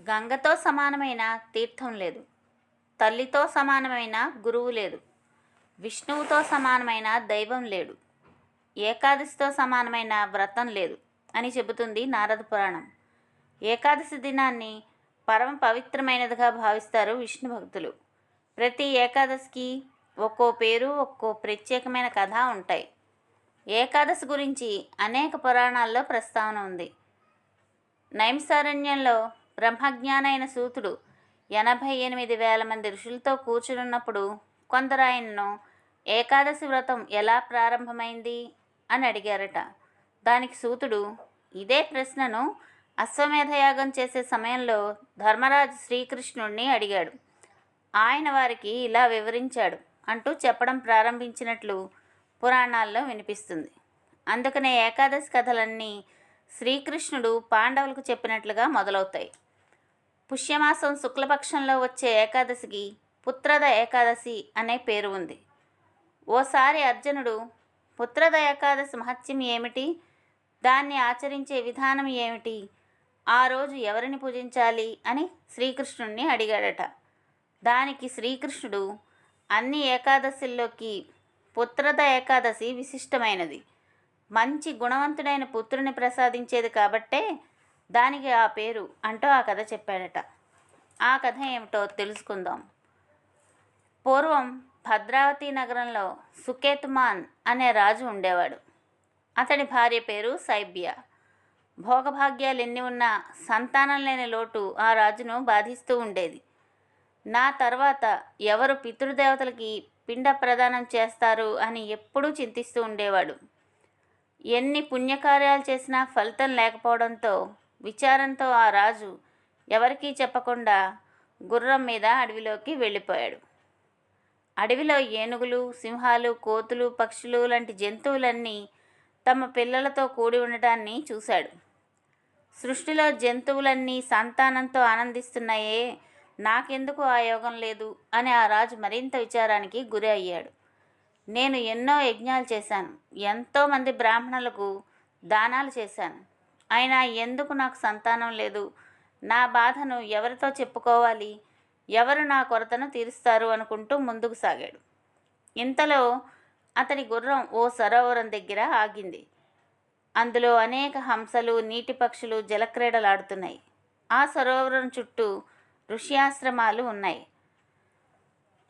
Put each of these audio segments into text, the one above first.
గంగతో సమానమైన తీర్థం లేదు. తల్లితో సమానమైన గురువు లేదు. విష్ణువుతో సమానమైన దైవం లేడు. ఏకాదశితో సమానమైన వ్రతం లేదు అని చెబుతుంది నారద పురాణం. ఏకాదశి దినాన్ని పరమ పవిత్రమైనదిగా భావిస్తారు విష్ణు భక్తులు. ప్రతి ఏకాదశికి ఒక్కో పేరు ఒక్కో ప్రత్యేకమైన కథ ఉంటాయి. ఏకాదశి గురించి అనేక పురాణాల్లో ప్రస్తావన ఉంది. నైమిసారణ్యంలో బ్రహ్మజ్ఞానైన సూతుడు ఎనభై ఎనిమిది వేల మంది ఋషులతో కూర్చున్నప్పుడు కొందరు ఆయన్ను ఏకాదశి వ్రతం ఎలా ప్రారంభమైంది? అని అడిగారట. దానికి సూతుడు ఇదే ప్రశ్నను అశ్వమేధయాగం చేసే సమయంలో ధర్మరాజు శ్రీకృష్ణుణ్ణి అడిగాడు. ఆయన వారికి ఇలా వివరించాడు అంటూ చెప్పడం ప్రారంభించినట్లు పురాణాల్లో వినిపిస్తుంది. అందుకనే ఏకాదశి కథలన్నీ శ్రీకృష్ణుడు పాండవులకు చెప్పినట్లుగా మొదలవుతాయి. పుష్యమాసం శుక్లపక్షంలో వచ్చే ఏకాదశికి పుత్రద ఏకాదశి అనే పేరు ఉంది. ఓసారి అర్జునుడు పుత్రద ఏకాదశి మహత్యం ఏమిటి? దాన్ని ఆచరించే విధానం ఏమిటి? ఆ రోజు ఎవరిని పూజించాలి అని శ్రీకృష్ణుణ్ణి అడిగాడట. దానికి శ్రీకృష్ణుడు అన్ని ఏకాదశుల్లోకి పుత్రద ఏకాదశి విశిష్టమైనది. మంచి గుణవంతుడైన పుత్రుని ప్రసాదించేది కాబట్టే దానికి ఆ పేరు అంటూ ఆ కథ చెప్పాడట. ఆ కథ ఏమిటో తెలుసుకుందాం. పూర్వం భద్రావతి నగరంలో సుకేతుమాన్ అనే రాజు ఉండేవాడు. అతడి భార్య పేరు సైబ్య. భోగభాగ్యాలు ఎన్ని ఉన్నా సంతానం లేని లోటు ఆ రాజును బాధిస్తూ ఉండేది. నా తర్వాత ఎవరు పితృదేవతలకి పిండ ప్రదానం చేస్తారు అని ఎప్పుడూ చింతిస్తూ ఉండేవాడు. ఎన్ని పుణ్యకార్యాలు చేసినా ఫలితం లేకపోవడంతో విచారంతో ఆ రాజు ఎవరికీ చెప్పకుండా గుర్రం మీద అడవిలోకి వెళ్ళిపోయాడు. అడవిలో ఏనుగులు సింహాలు కోతులు పక్షులు లాంటి జంతువులన్నీ తమ పిల్లలతో కూడి ఉండటాన్ని చూశాడు. సృష్టిలో జంతువులన్నీ సంతానంతో ఆనందిస్తున్నాయే నాకెందుకు ఆ యోగం లేదు అని ఆ రాజు మరింత విచారానికి గురి అయ్యాడు. నేను ఎన్నో యజ్ఞాలు చేశాను ఎంతోమంది బ్రాహ్మణులకు దానాలు చేశాను అయినా ఎందుకు నాకు సంతానం లేదు? నా బాధను ఎవరితో చెప్పుకోవాలి? ఎవరు నా కొరతను తీరుస్తారు? అనుకుంటూ ముందుకు సాగాడు. ఇంతలో అతని గుర్రం ఓ సరోవరం దగ్గర ఆగింది. అందులో అనేక హంసలు నీటి పక్షులు జలక్రీడలాడుతున్నాయి. ఆ సరోవరం చుట్టూ ఋష్యాశ్రమాలు ఉన్నాయి.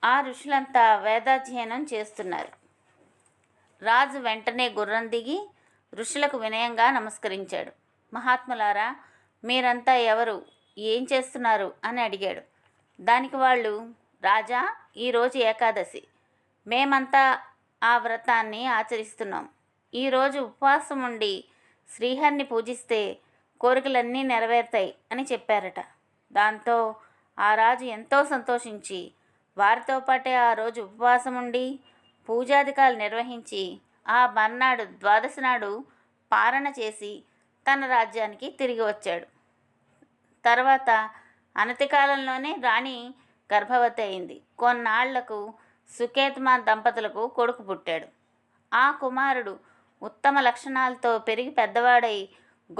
ఆ ఋషులంతా వేదాధ్యయనం చేస్తున్నారు. రాజు వెంటనే గుర్రం దిగి ఋషులకు వినయంగా నమస్కరించాడు. మహాత్ములారా మీరంతా ఎవరు? ఏం చేస్తున్నారు? అని అడిగాడు. దానికి వాళ్ళు రాజా ఈరోజు ఏకాదశి. మేమంతా ఆ వ్రతాన్ని ఆచరిస్తున్నాం. ఈరోజు ఉపవాసం ఉండి శ్రీహరిని పూజిస్తే కోరికలన్నీ నెరవేరుతాయి అని చెప్పారట. దాంతో ఆ రాజు ఎంతో సంతోషించి వారితో పాటే ఆ రోజు ఉపవాసం ఉండి పూజాధికాలు నిర్వహించి ఆ మర్నాడు ద్వాదశి నాడు పారణ చేసి తన రాజ్యానికి తిరిగి వచ్చాడు. తర్వాత అనతి కాలంలోనే రాణి గర్భవతి అయింది. కొన్నాళ్ళకు సుకేత్మా దంపతులకు కొడుకు పుట్టాడు. ఆ కుమారుడు ఉత్తమ లక్షణాలతో పెరిగి పెద్దవాడై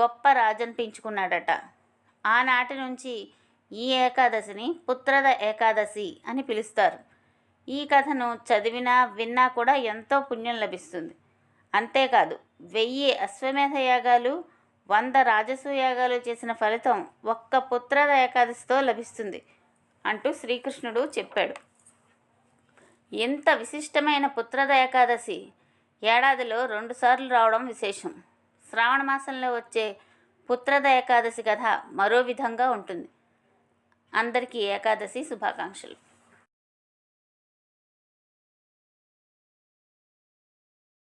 గొప్ప రాజనిపించుకున్నాడట ఆనాటి నుంచి ఈ ఏకాదశిని పుత్రద ఏకాదశి అని పిలుస్తారు. ఈ కథను చదివినా విన్నా కూడా ఎంతో పుణ్యం లభిస్తుంది. అంతేకాదు వెయ్యి అశ్వమేధ యాగాలు వంద రాజసూయాగాలు చేసిన ఫలితం ఒక్క పుత్రద ఏకాదశితో లభిస్తుంది అంటూ శ్రీకృష్ణుడు చెప్పాడు. ఇంత విశిష్టమైన పుత్రద ఏకాదశి ఏడాదిలో రెండుసార్లు రావడం విశేషం. శ్రావణ మాసంలో వచ్చే పుత్రద ఏకాదశి కథ మరో విధంగా ఉంటుంది. అందరికీ ఏకాదశి శుభాకాంక్షలు.